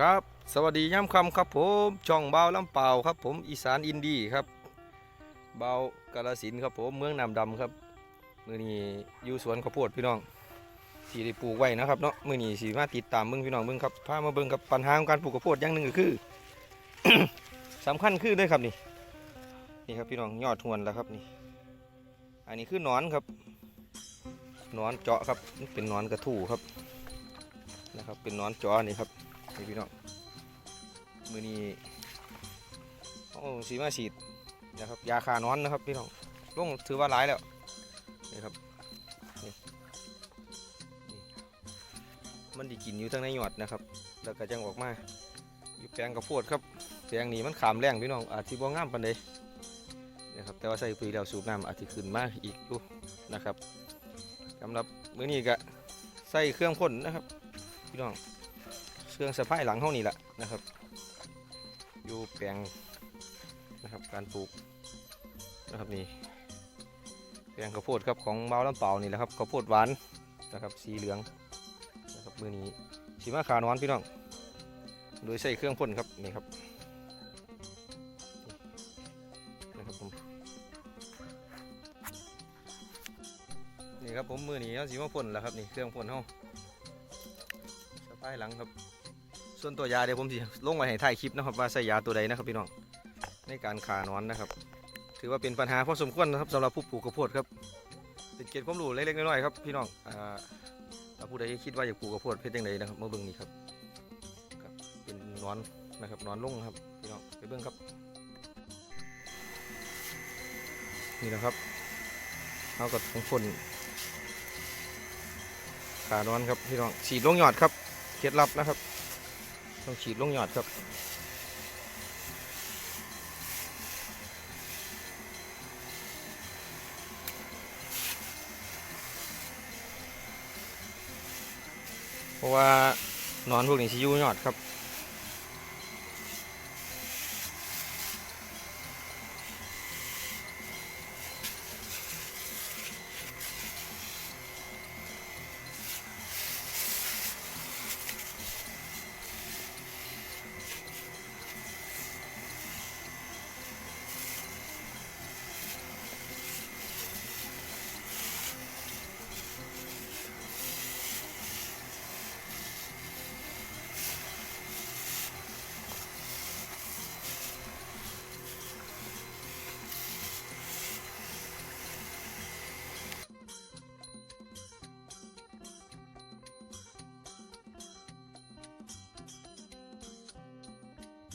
ครับสวัสดีย่ำคำครับผมช่องเบาลำเปล่าครับผมอีสานอินดี้ครับเบากาลสินครับผมเมืองน้ำดำครับมือนี้อยู่สวนข้าวโพดพี่น้องที่ได้ปลูกไว้นะครับเนาะมือนี้สีมาติดตามเบิ่งพี่น้องเบิ่งครับพามาเบิ่งกับปัญหาของการปลูกข้าวโพดอย่างหนึ่งก็คือสำคัญคือเลยครับนี่นี่ครับพี่น้องยอดทวนแล้วครับนี่ อันนี้คือนอนครับนอนเจาะครับเป็นนอนกระทู่ครับนะครับเป็นนอนเจาะนี่ครับ นี่พี่น้องมือนี้โอ้สีมาฉีดนะครับยาคานอนนะครับพี่น้องลงถือว่าร้ายแล้วนี่ครับนี่มันดีกินอยู่ทั้งในหยอดนะครับ แล้วก็จังออกมาอยู่แปลงกระโพดครับแปลงนี้มันขามแรงพี่น้องอาจที่บ่งามปานใดนะครับแต่ว่าใส่ปุ๋ยแล้วสูบน้ำอาจจะขึ้นมาอีกอยู่นะครับสำหรับมื้อนี้ก็ใส่เครื่องพ่นนะครับ พี่น้อง เครื่องสะพายหลังเท่านี้แหละนะครับ อยู่แปลงนะครับการปลูกนะครับนี่แปลงข้าวโพดครับของเบาลำเปล่านี่แหละครับข้าวโพดหวานนะครับสีเหลืองนะครับมือนี้สีมาขานอนพี่น้อง โดยใส่เครื่องพ่นครับนี่ครับนะครับผมนี่ครับผมมือนี้เขาสีมาพ่นแล้วครับนี่เครื่องพ่นเขาสะพายหลังครับ ส่วนตัวยาเดี๋ยวผมสิลงไว้ให้ถ่ายคลิปนะครับว่าใส่ยาตัวใดนะครับพี่น้องในการขานอนนะครับ ถือว่าเป็นปัญหาพอสมควรนะครับสำหรับผู้ปลูกข้าวโพดครับเป็นเกณฑ์ความรู้เล็กๆน้อยๆครับพี่น้องอ่าถ้าผู้ใดคิดว่าอยากปลูกข้าวโพดเพชรยังไงนะครับมาเบิ่งนี่ครับครับเป็นนอนนะครับนอนลงครับพี่น้องไปเบิ่งครับ นี่นะครับเอากับของพ่นขานอนครับพี่น้องฉีดลงหยอดครับเคล็ดลับนะครับ ต้องฉีดลงหยอดครับเพราะว่านอนพวกนี้ชิวยอดครับ